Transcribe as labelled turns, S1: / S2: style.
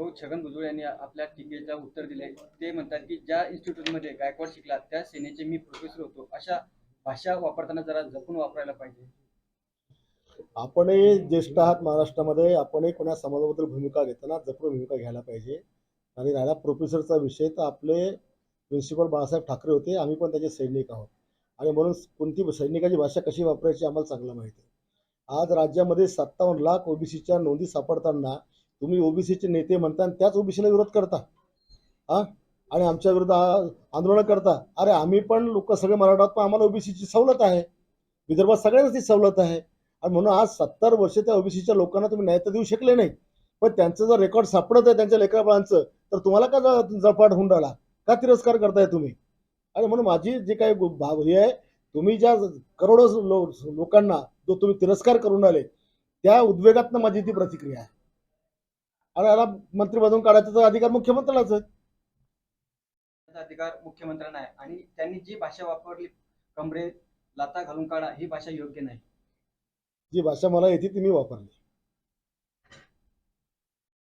S1: भाऊ छगन भुजबळ यांनी आपल्या टीकेला उत्तर दिले ते म्हणतात की ज्या इन्स्टिट्यूटमध्ये गायकवाड शिकला त्या सेनेचे मी प्रोफेसर होतो. अशा भाषा वापरताना जरा जपून वापरायला पाहिजे.
S2: आपणही ज्येष्ठ आहात महाराष्ट्रामध्ये. आपणही कोणा समाजाबद्दल भूमिका घेताना जपून भूमिका घ्यायला पाहिजे. आणि राहिला प्रोफेसरचा विषय तर आपले प्रिन्सिपल बाळासाहेब ठाकरे होते. आम्ही पण त्याचे सैनिक आहोत. आणि म्हणून कोणती सैनिकाची भाषा कशी वापरायची आम्हाला चांगलं माहिती आहे. आज राज्यामध्ये सत्तावन्न लाख ओबीसीच्या नोंदी सापडताना तुम्ही ओबीसीचे नेते म्हणता आणि त्याच ओबीसीला विरोध करता. हां? आणि आमच्या विरुद्ध आंदोलनं करता. अरे आम्ही पण लोक सगळे मराठा आहोत पण आम्हाला ओबीसीची सवलत आहे. विदर्भात सगळ्यांनाच ती सवलत आहे. आणि म्हणून आज सत्तर वर्ष त्या ओबीसीच्या लोकांना तुम्ही न्याय तर देऊ शकले नाही. पण त्यांचं जर रेकॉर्ड सापडत आहे त्यांच्या लेकराबाळांचं तर तुम्हाला का जपाट जळपाट होऊन राहिला? का तिरस्कार करताय तुम्ही? आणि म्हणून माझी जे काही भाव हे आहे तुम्ही ज्या करोडो लो लोकांना जो तुम्ही तिरस्कार करून राहिले त्या उद्वेगातनं माझी ती प्रतिक्रिया आहे. आणि याला मंत्री बनवून काढायचा अधिकार मुख्यमंत्र्यालाच आहे
S1: त्याचा अधिकार मुख्यमंत्र्यांना आहे. आणि त्यांनी जी भाषा वापरली कमरे लाता घालून काढा ही भाषा योग्य नाही.
S2: जी भाषा मला येते ती मी वापरली.